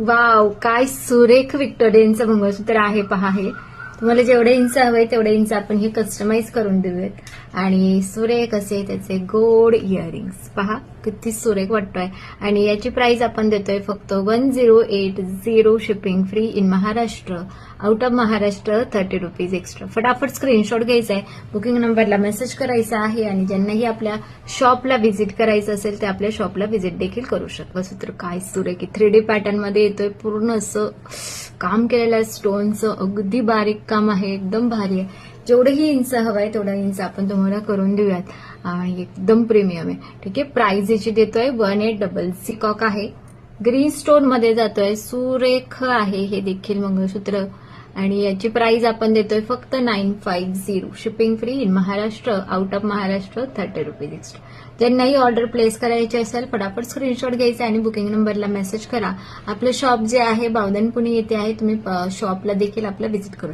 Wow काय सुरेख विक्टोरियनचं मंगळसूत्र आहे पहा हे. तुम्हाला जेवढे इंच हवंय तेवढे इंच आपण हे कस्टमाइज करून देऊयात. आणि सुरेख असे त्याचे गोड इयरिंग्स पहा किती सुरेख वाटतोय. आणि याची प्राइस आपण देतोय फक्त one zero eight zero shipping free in Maharashtra. Out of Maharashtra thirty rupees extra फटाफट स्क्रीनशॉट घ्यायचा आहे बुकिंग नंबरला मेसेज करायचा आहे आणि ज्यांनाही आपल्या शॉपला व्हिजिट करायचं असेल ते आपल्या शॉपला व्हिजिट देखील करू शकता. सूत्र काय सुरेख. थ्री डी पॅटर्नमध्ये येतोय. पूर्ण असं काम केलेलं आहे. स्टोनचं अगदी बारीक काम आहे. एकदम भारी आहे. जेवढंही इंच हवं आहे तेवढा इंच आपण तुम्हाला करून देऊयात. आणि एकदम प्रीमियम आहे. ठीक आहे प्राइस याची देतोय वन एट डबल सिकॉक आहे. ग्रीन स्टोनमध्ये जातोय सुरेख आहे. हे देखील मंगळसूत्र. आणि याची प्राइस आपण देतोय फक्त nine five zero shipping free in Maharashtra out of Maharashtra thirty rupees extra ज्यांनाही order place करायची असेल फटाफट स्क्रीनशॉट घ्यायचा आणि बुकिंग नंबरला मेसेज करा. आपलं शॉप जे आहे बावधन पुणे येथे आहे तुम्ही शॉपला देखील आपलं व्हिजिट करू